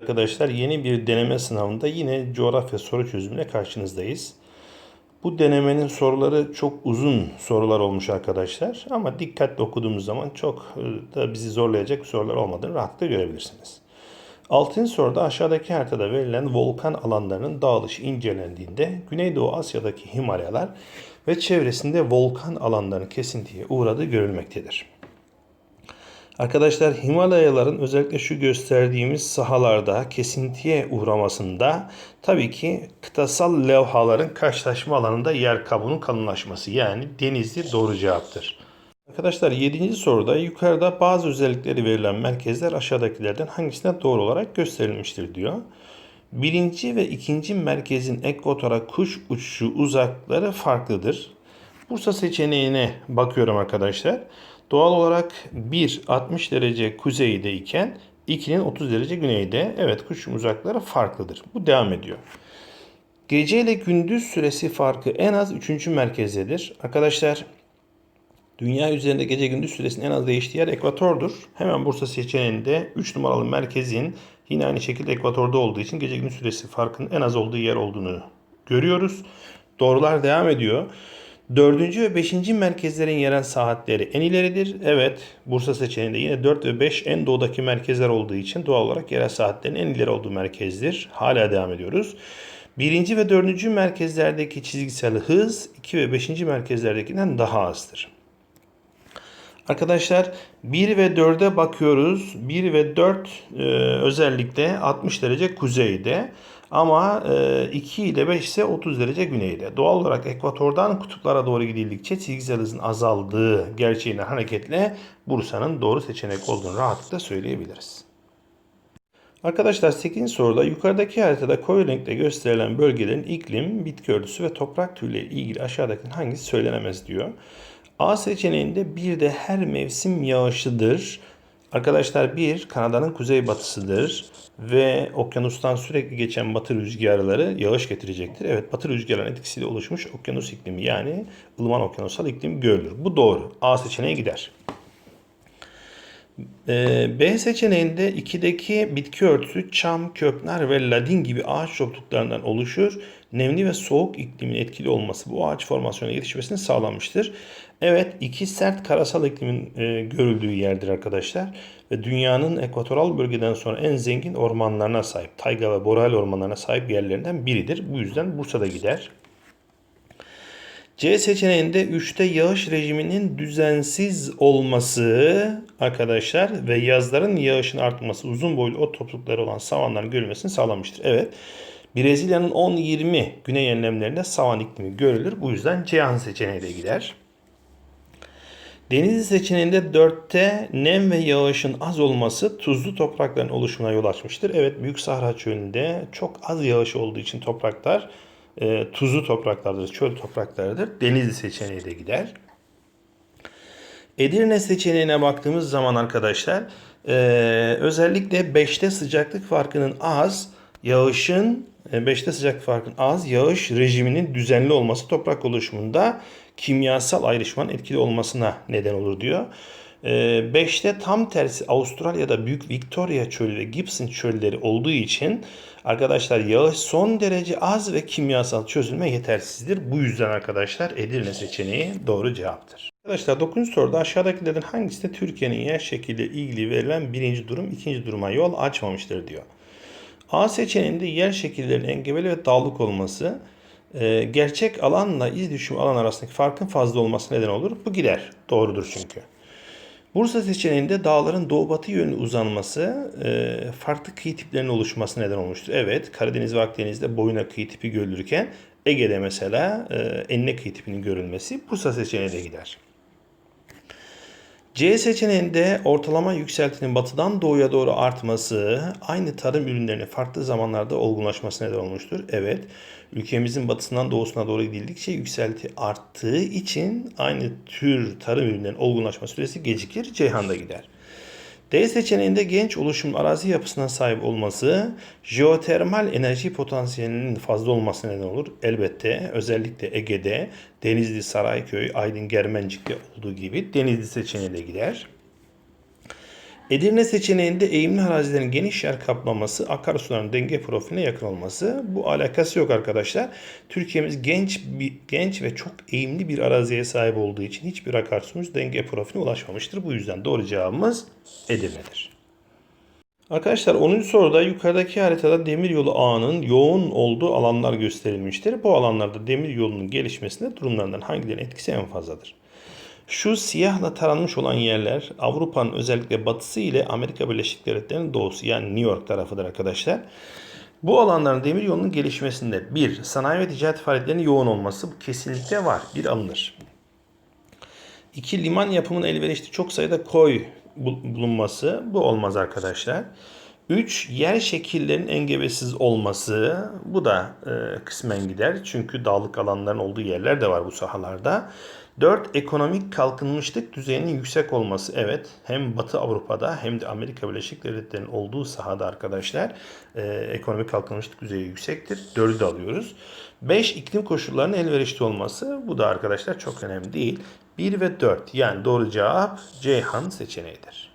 Arkadaşlar yeni bir deneme sınavında yine coğrafya soru çözümüne karşınızdayız. Bu denemenin soruları çok uzun sorular olmuş arkadaşlar. Ama dikkatli okuduğumuz zaman çok e, da bizi zorlayacak sorular olmadığını rahatlıkla görebilirsiniz. Altıncı soruda aşağıdaki haritada verilen volkan alanlarının dağılışı incelendiğinde Güneydoğu Asya'daki Himalayalar ve çevresinde volkan alanlarının kesintiye uğradığı görülmektedir. Arkadaşlar Himalayaların özellikle şu gösterdiğimiz sahalarda kesintiye uğramasında tabii ki kıtasal levhaların karşılaşma alanında yer kabuğunun kalınlaşması yani denizli doğru cevaptır. Arkadaşlar 7. soruda yukarıda bazı özellikleri verilen merkezler aşağıdakilerden hangisine doğru olarak gösterilmiştir diyor. Birinci ve ikinci merkezin ekvatora kuş uçuşu uzakları farklıdır. Bursa seçeneğine bakıyorum arkadaşlar. Doğal olarak 1 60 derece kuzeyde iken 2'nin 30 derece güneyde. Evet kuşun uzakları farklıdır. Bu devam ediyor. Gece ile gündüz süresi farkı en az 3. merkezdedir. Arkadaşlar dünya üzerinde gece gündüz süresinin en az değiştiği yer ekvatordur. Hemen Bursa seçeneğinde 3 numaralı merkezin yine aynı şekilde ekvatorda olduğu için gece gündüz süresi farkının en az olduğu yer olduğunu görüyoruz. Doğrular devam ediyor. Dördüncü ve beşinci merkezlerin yerel saatleri en ileridir. Evet Bursa seçeneğinde yine 4 ve 5 en doğudaki merkezler olduğu için doğal olarak yerel saatlerin en ileri olduğu merkezdir. Hala devam ediyoruz. Birinci ve dördüncü merkezlerdeki çizgisel hız 2 ve 5. merkezlerdekinden daha azdır. Arkadaşlar 1 ve 4'e bakıyoruz. 1 ve 4 e, özellikle 60 derece kuzeyde. Ama e, 2 ile 5 ise 30 derece güneyde. Doğal olarak ekvatordan kutuplara doğru gidildikçe çizgisel hızın azaldığı gerçeğine hareketle Bursa'nın doğru seçenek olduğunu rahatlıkla söyleyebiliriz. Arkadaşlar 8. soruda yukarıdaki haritada koyu renkle gösterilen bölgelerin iklim, bitki örtüsü ve toprak türleri ilgili aşağıdakilerin hangisi söylenemez diyor. A seçeneğinde bir de her mevsim yağışlıdır. Arkadaşlar bir Kanada'nın kuzeybatısıdır ve okyanustan sürekli geçen batı rüzgarları yağış getirecektir. Evet batı rüzgarların etkisiyle oluşmuş okyanus iklimi yani ılıman okyanusal iklim görülür. Bu doğru. A seçeneği gider. Ee, B seçeneğinde 2'deki bitki örtüsü çam, köknar ve ladin gibi ağaç çopluklarından oluşur. Nemli ve soğuk iklimin etkili olması bu ağaç formasyonuna yetişmesini sağlamıştır. Evet iki sert karasal iklimin e, görüldüğü yerdir arkadaşlar. Ve dünyanın ekvatoral bölgeden sonra en zengin ormanlarına sahip. Tayga ve boreal ormanlarına sahip yerlerinden biridir. Bu yüzden Bursa'da gider. C seçeneğinde 3'te yağış rejiminin düzensiz olması arkadaşlar ve yazların yağışın artması uzun boylu ot toplulukları olan savanların görülmesini sağlamıştır. Evet. Brezilya'nın 10-20 güney enlemlerinde savan iklimi görülür. Bu yüzden Cihan seçeneği de gider. Denizli seçeneğinde 4'te nem ve yağışın az olması tuzlu toprakların oluşumuna yol açmıştır. Evet Büyük Sahra Çölü'nde çok az yağış olduğu için topraklar e, tuzlu topraklardır, çöl topraklarıdır. Denizli seçeneği de gider. Edirne seçeneğine baktığımız zaman arkadaşlar e, özellikle 5'te sıcaklık farkının az, yağışın 5'te sıcaklık farkının az, yağış rejiminin düzenli olması toprak oluşumunda kimyasal ayrışmanın etkili olmasına neden olur diyor. 5'te tam tersi Avustralya'da Büyük Victoria Çölü ve Gibson çölleri olduğu için arkadaşlar yağış son derece az ve kimyasal çözülme yetersizdir. Bu yüzden arkadaşlar Edirne seçeneği doğru cevaptır. Arkadaşlar 9. soruda aşağıdakilerden hangisi de Türkiye'nin yer şekliyle ilgili verilen birinci durum ikinci duruma yol açmamıştır diyor. A seçeneğinde yer şekillerinin engebeli ve dağlık olması e, gerçek alanla iz düşüm alan arasındaki farkın fazla olması neden olur. Bu gider. Doğrudur çünkü. Bursa seçeneğinde dağların doğu batı yönlü uzanması e, farklı kıyı tiplerinin oluşması neden olmuştur. Evet Karadeniz ve Akdeniz'de boyuna kıyı tipi görülürken Ege'de mesela e, enine kıyı tipinin görülmesi Bursa seçeneğine de gider. C seçeneğinde ortalama yükseltinin batıdan doğuya doğru artması aynı tarım ürünlerinin farklı zamanlarda olgunlaşması neden olmuştur. Evet, ülkemizin batısından doğusuna doğru gidildikçe yükselti arttığı için aynı tür tarım ürünlerinin olgunlaşma süresi gecikir, Ceyhan'da gider. D seçeneğinde genç oluşum arazi yapısına sahip olması jeotermal enerji potansiyelinin fazla olması neden olur. Elbette özellikle Ege'de Denizli, Sarayköy, Aydın, Germencik'te olduğu gibi Denizli seçeneğine gider. Edirne seçeneğinde eğimli arazilerin geniş yer kaplaması, akarsuların denge profiline yakın olması. Bu alakası yok arkadaşlar. Türkiye'miz genç bir, genç ve çok eğimli bir araziye sahip olduğu için hiçbir akarsumuz denge profiline ulaşmamıştır. Bu yüzden doğru cevabımız Edirne'dir. Arkadaşlar 10. soruda yukarıdaki haritada demiryolu ağının yoğun olduğu alanlar gösterilmiştir. Bu alanlarda demiryolunun gelişmesinde durumlarından hangilerinin etkisi en fazladır? Şu siyahla taranmış olan yerler Avrupa'nın özellikle batısı ile Amerika Birleşik Devletleri'nin doğusu yani New York tarafıdır arkadaşlar. Bu alanların demiryolunun gelişmesinde bir sanayi ve ticaret faaliyetlerinin yoğun olması bu kesinlikle var. Bir alınır. İki liman yapımının elverişli çok sayıda koy bul- bulunması bu olmaz arkadaşlar. 3. Yer şekillerinin engebesiz olması bu da e, kısmen gider. Çünkü dağlık alanların olduğu yerler de var bu sahalarda. 4. Ekonomik kalkınmışlık düzeyinin yüksek olması. Evet hem Batı Avrupa'da hem de Amerika Birleşik Devletleri'nin olduğu sahada arkadaşlar e, ekonomik kalkınmışlık düzeyi yüksektir. 4'ü de alıyoruz. 5. iklim koşullarının elverişli olması. Bu da arkadaşlar çok önemli değil. 1 ve 4 yani doğru cevap Ceyhan seçeneğidir.